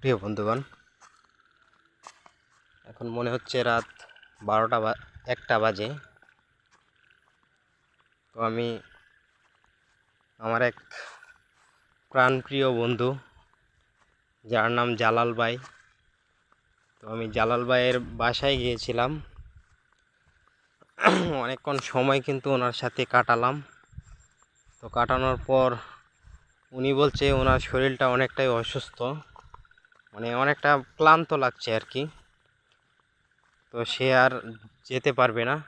প্রিয় বন্ধুগণ, এখন মনে হচ্ছে রাত বারোটা বা একটা বাজে। তো আমি, আমার এক প্রাণপ্রিয় বন্ধু, যার নাম জালাল ভাই। তো আমি জালাল ভাইয়ের বাসায় গিয়েছিলাম। অনেকক্ষণ সময় কিন্তু ওনার সাথে কাটালাম। তো কাটানোর পর উনি বলছে, ওনার শরীরটা অনেকটাই অসুস্থ। মানে অনেকটা ক্লান্ত লাগছে আর কি। তো সে আর যেতে পারবে না।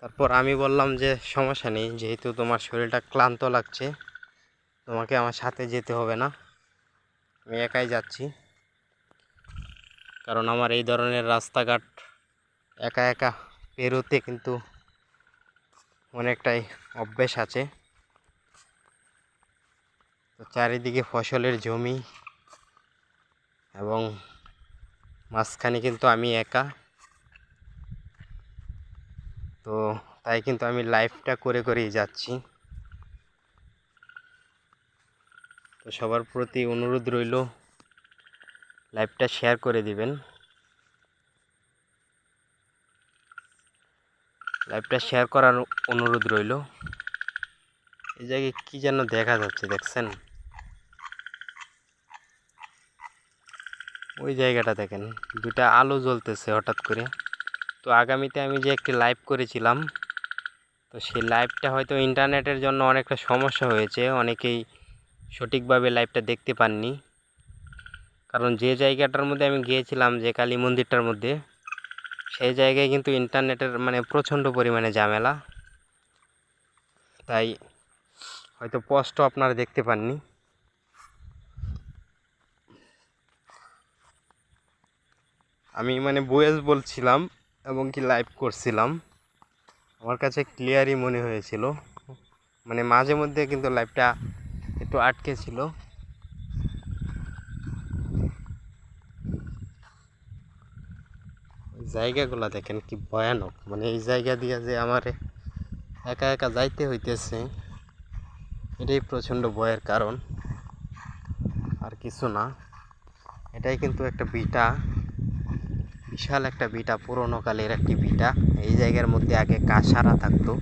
তারপর আমি বললাম যে, সমস্যা নেই, যেহেতু তোমার শরীরটা ক্লান্ত লাগছে, তোমাকে আমার সাথে যেতে হবে না। আমি একাই যাচ্ছি। কারণ আমার এই ধরনের রাস্তাঘাট একা একা পেরোতে কিন্তু অনেকটাই অভ্যেস আছে। তো চারিদিকে ফসলের জমি এবং মাঝখানে কিন্তু আমি একা। তো তাই কিন্তু আমি লাইভটা করে করেই যাচ্ছি। তো সবার প্রতি অনুরোধ রইল লাইভটা শেয়ার করে দিবেন। লাইভটা শেয়ার করার অনুরোধ রইল। এই জায়গায় কী যেন দেখা যাচ্ছে, দেখছেন? ওই জায়গাটা দেখেন দুটা আলো জ্বলতেছে হঠাৎ করে। তো আগামীতে আমি যে একটি লাইভ করেছিলাম, তো সেই লাইভটা হয়তো ইন্টারনেটের জন্য অনেকটা সমস্যা হয়েছে, অনেকেই সঠিকভাবে লাইভটা দেখতে পাননি। কারণ যে জায়গাটার মধ্যে আমি গিয়েছিলাম, যে কালী মন্দিরটার মধ্যে, সেই জায়গায় কিন্তু ইন্টারনেটের মানে প্রচণ্ড পরিমাণে ঝামেলা। তাই হয়তো স্পষ্ট আপনারা দেখতে পাননি। আমি মানে বয়েস বলছিলাম এবং কি লাইভ করছিলাম। আমার কাছে ক্লিয়ারই মনে হয়েছিল। মানে মাঝে মধ্যে কিন্তু লাইভটা একটু আটকে ছিল। জায়গাগুলো দেখেন কি ভয়ানক। মানে এই জায়গা দিয়ে যে আমার একা একা যাইতে হইতেছে, এটাই প্রচণ্ড ভয়ের কারণ। আর কিছু না। এটাই কিন্তু একটা বিটা। বিশাল একটা বিটা পুরোনো কালের একটি বিটা এই জায়গার মধ্যে আগে কাঁসারা থাকতো।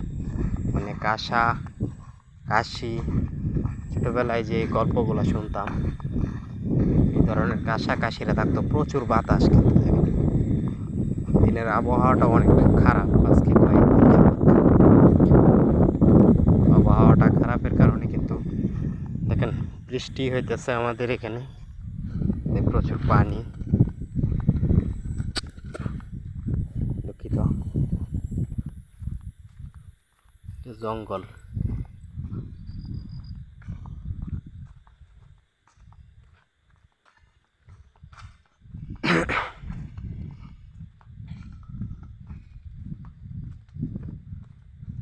মানে কাঁসা, কাশি, ছোটোবেলায় যে গল্পগুলো শুনতাম, এই ধরনের কাঁসা কাশিরা থাকতো। প্রচুর বাতাস কিন্তু দিনের আবহাওয়াটা অনেকটা খারাপ আজকে আবহাওয়াটা খারাপের কারণে কিন্তু দেখেন বৃষ্টি হইতেছে আমাদের এখানে। প্রচুর পানি দুঃখিত জঙ্গল।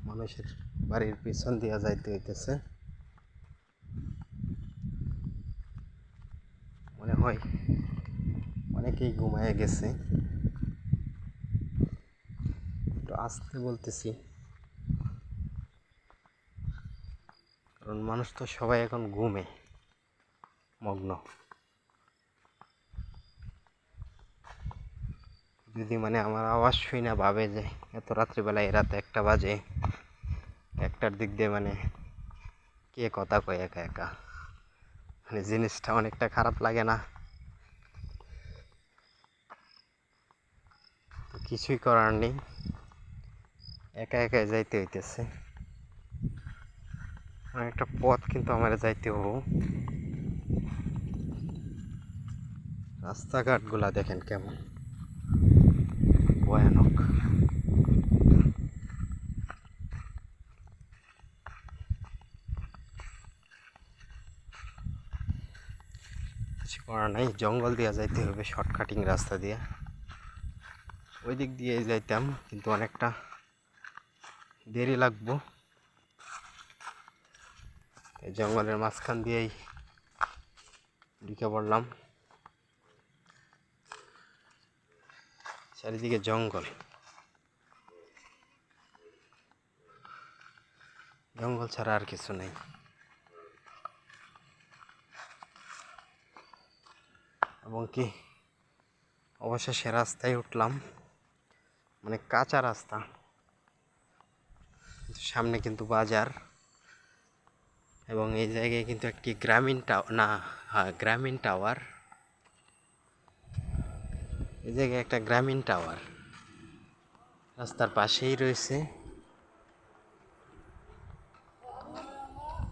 মানুষের বাড়ির পিছন দিয়া যাইতে হইতেছে। মনে হয় অনেকেই ঘুমায় গেছে। আসতে বলতেছি। কারণ মানুষ তো সবাই এখন ঘুমে, মগ্ন। যদি মানে আমার আওয়াজ শুই না, ভাবে যে এত রাত্রিবেলায় রাত একটা বাজে, একটার দিক দিয়ে মানে কে কথা কয় একা একা? মানে জিনিসটা অনেকটা খারাপ লাগে না। কিছুই করার নেই। একা একা যাইতে হইতেছে। অনেকটা পথ কিন্তু আমার যাইতে হব। রাস্তাঘাটগুলা দেখেন কেমন। ভয়ানক। কিছু করার নাই, জঙ্গল দিয়ে যাইতে হবে শর্টকাটিং রাস্তা দিয়ে। ওই দিক দিয়ে যাইতাম, কিন্তু অনেকটা দেরি লাগবো। জঙ্গলের মাঝখান দিয়েই ঢুকে পড়লাম। চারিদিকে জঙ্গল। জঙ্গল ছাড়া আর কিছু নেই। এবং কি, অবশেষে রাস্তায় উঠলাম। মানে কাঁচা রাস্তা। সামনে কিন্তু বাজার। এবং এই জায়গায় কিন্তু একটি গ্রামীণ টাওয়ার না হ্যাঁ গ্রামীণ টাওয়ার। এই জায়গায় একটা গ্রামীণ টাওয়ার। রাস্তার পাশেই রয়েছে।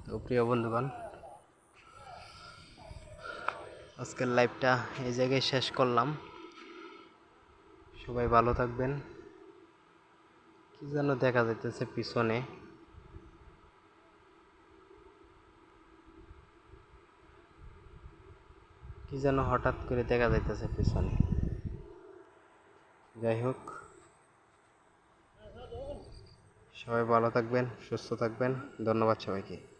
তো প্রিয় বন্ধুগণ, আজকের লাইভটা এই জায়গায় শেষ করলাম। সবাই ভালো থাকবেন। কি যেন দেখা যাইতেছে পিছনে। কি যেন হঠাৎ করে দেখা যাইতেছে পিছনে। যাই হোক। সবাই ভালো থাকবেন, সুস্থ থাকবেন। ধন্যবাদ সবাইকে।